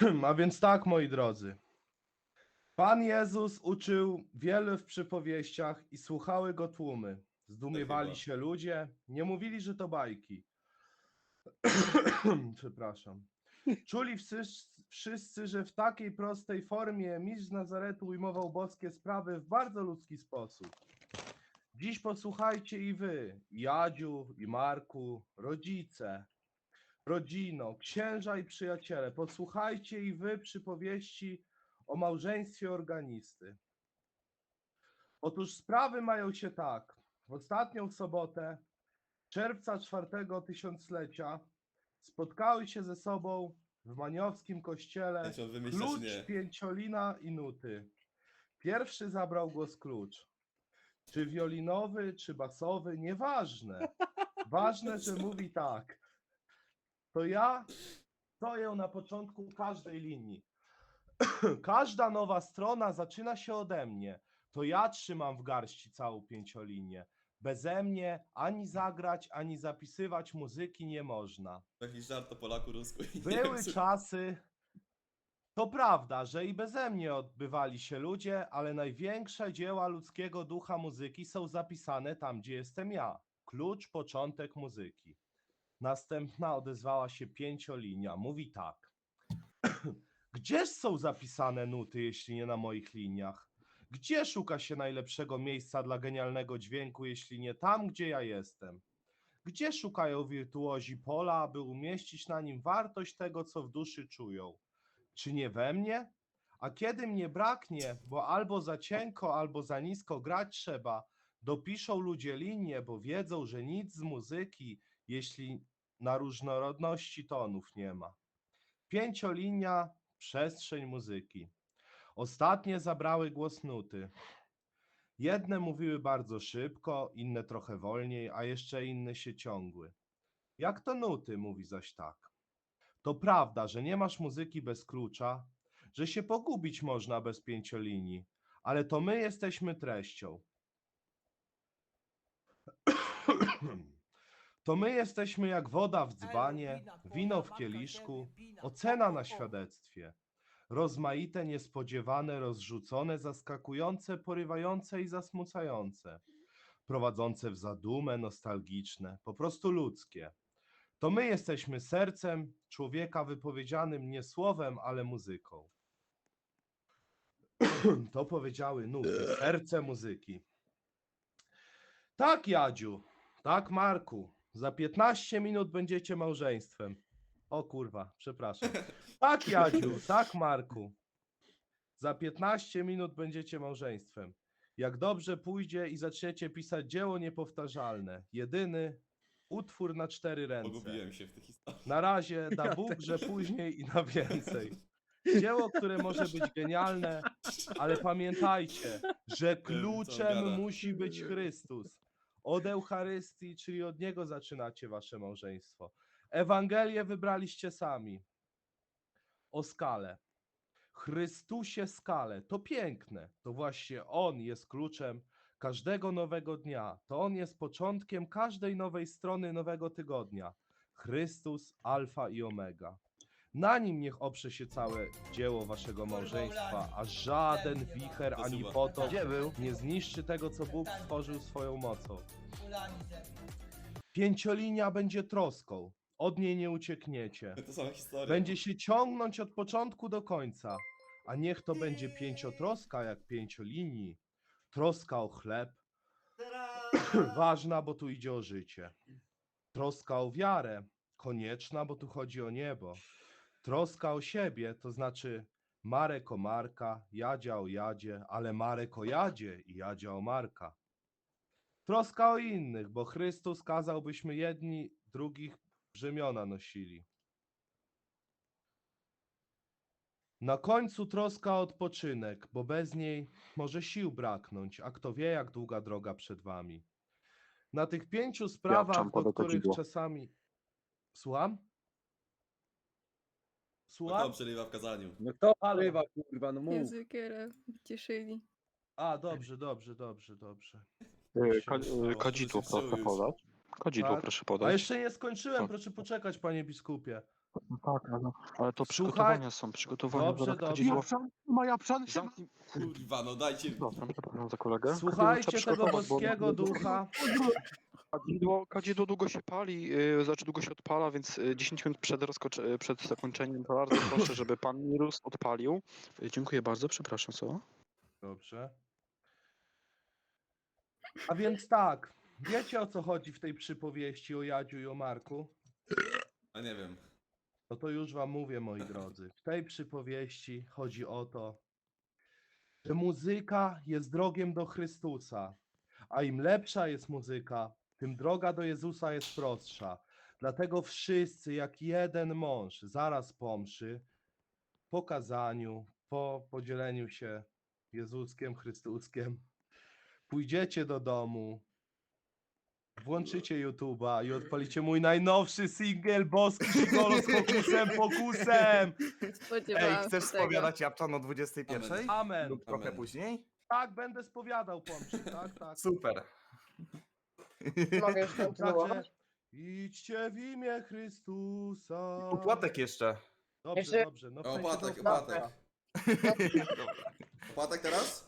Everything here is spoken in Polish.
A więc tak, moi drodzy. Pan Jezus uczył wiele w przypowieściach i słuchały go tłumy. Zdumiewali się ludzie, nie mówili, że to bajki. Przepraszam. Czuli wszyscy, wszyscy, że w takiej prostej formie mistrz z Nazaretu ujmował boskie sprawy w bardzo ludzki sposób. Dziś posłuchajcie i wy, Jadziu i Marku, rodzice, rodzino, księża i przyjaciele, posłuchajcie i wy przypowieści o małżeństwie organisty. Otóż sprawy mają się tak. W ostatnią sobotę czerwca czwartego tysiąclecia spotkały się ze sobą w maniowskim kościele klucz nie. pięciolina i nuty. Pierwszy zabrał głos klucz. Czy wiolinowy, czy basowy, nieważne. Ważne, że mówi tak. To ja stoję na początku każdej linii. Każda nowa strona zaczyna się ode mnie. To ja trzymam w garści całą pięciolinię. Beze mnie ani zagrać, ani zapisywać muzyki nie można. Jakiś żart o Polaku, Rusku Były czasy. To prawda, że i beze mnie odbywali się ludzie, ale największe dzieła ludzkiego ducha muzyki są zapisane tam, gdzie jestem ja. Klucz, początek muzyki. Następna odezwała się pięciolinia. Mówi tak. Gdzież są zapisane nuty, jeśli nie na moich liniach? Gdzie szuka się najlepszego miejsca dla genialnego dźwięku, jeśli nie tam, gdzie ja jestem? Gdzie szukają wirtuozi pola, aby umieścić na nim wartość tego, co w duszy czują? Czy nie we mnie? A kiedy mnie braknie, bo albo za cienko, albo za nisko grać trzeba, dopiszą ludzie linie, bo wiedzą, że nic z muzyki, jeśli na różnorodności tonów nie ma. Pięciolinia, przestrzeń muzyki. Ostatnie zabrały głos nuty. Jedne mówiły bardzo szybko, inne trochę wolniej, a jeszcze inne się ciągły. Jak to nuty, mówi zaś tak. To prawda, że nie masz muzyki bez klucza, że się pogubić można bez pięciolinii, ale to my jesteśmy treścią. To my jesteśmy jak woda w dzbanie, wino w kieliszku, ocena na świadectwie. Rozmaite, niespodziewane, rozrzucone, zaskakujące, porywające i zasmucające. Prowadzące w zadumę, nostalgiczne, po prostu ludzkie. To my jesteśmy sercem człowieka wypowiedzianym nie słowem, ale muzyką. To powiedziały nuty, serce muzyki. Tak, Jadziu, tak, Marku, za 15 minut będziecie małżeństwem. O kurwa, przepraszam. Tak, Jadziu, tak, Marku. Za 15 minut będziecie małżeństwem. Jak dobrze pójdzie i zaczniecie pisać dzieło niepowtarzalne, jedyny utwór na cztery ręce. Pogubiłem się w tych historiach. Na razie da Bóg, że później i na więcej. Dzieło, które może być genialne, ale pamiętajcie, że kluczem gada. musi być Chrystus. Od Eucharystii, czyli od Niego zaczynacie wasze małżeństwo. Ewangelię wybraliście sami. O skalę. Chrystusie skale. To piękne. To właśnie On jest kluczem każdego nowego dnia. To On jest początkiem każdej nowej strony nowego tygodnia. Chrystus, Alfa i Omega. Na nim niech oprze się całe dzieło waszego małżeństwa, a żaden wicher ani Zasuwa. potop Gdzie był? nie zniszczy tego, co Bóg stworzył swoją mocą. Pięciolinia będzie troską, od niej nie uciekniecie. To sama historia. Będzie się ciągnąć od początku do końca, a niech to będzie pięciotroska jak pięciolinii. Troska o chleb, ważna, bo tu idzie o życie. Troska o wiarę, konieczna, bo tu chodzi o niebo. Troska o siebie, to znaczy Marek o Marka, Jadzia o Jadzie, ale Marek o Jadzie i Jadzia o Marka. Troska o innych, bo Chrystus kazał, byśmy jedni drugich brzemiona nosili. Na końcu troska o odpoczynek, bo bez niej może sił braknąć, a kto wie, jak długa droga przed wami. Na tych pięciu sprawach, do do których czasami. Słucham? Kto Słucham? przerywa w kazaniu? No kto prywa, kurwa, no mów. Językiele cieszyli. A, dobrze, dobrze, dobrze, dobrze. Y, ko- y, Kadzidło się proszę podać. Kadzidło Tak. proszę A podać. jeszcze nie skończyłem, Co? proszę poczekać, panie biskupie. No tak, ale, ale to Słuchaj- przygotowania są, przygotowania Dobrze, zaraz dobrze. kadzidło. Japszan, ma Japszan, się Zamknij, Kurwa, no dajcie. przepraszam, przepraszam za kolegę. Słuchajcie trzeba tego przygotować, bo- boskiego ducha. Kadzidło, kadzidło długo się pali, yy, znaczy długo się odpala, więc yy, 10 minut przed, rozkoczy- yy, przed zakończeniem bardzo proszę, żeby pan Mirus odpalił. Yy, dziękuję bardzo, przepraszam, co? Dobrze. A więc tak, wiecie o co chodzi w tej przypowieści o Jadziu i o Marku? A nie wiem. No to już wam mówię, moi drodzy. W tej przypowieści chodzi o to, że muzyka jest drogiem do Chrystusa, a im lepsza jest muzyka, tym droga do Jezusa jest prostsza. Dlatego wszyscy, jak jeden mąż, zaraz po mszy, po kazaniu, po podzieleniu się Jezuskiem, Chrystuskiem, pójdziecie do domu, włączycie YouTube'a i odpalicie mój najnowszy singiel Boski Szigolo z Pokusem. Spodziewałam Ej, chcesz się tego. spowiadać Japczan o 21? Amen. Lub trochę Amen. później? Tak, będę spowiadał pomszy, tak, tak. Super. Mogę już kontynuować? idźcie w imię Chrystusa. Opłatek jeszcze. Dobrze, Jeszcze- dobrze. No O, opatek, do- opatek. Opatek teraz?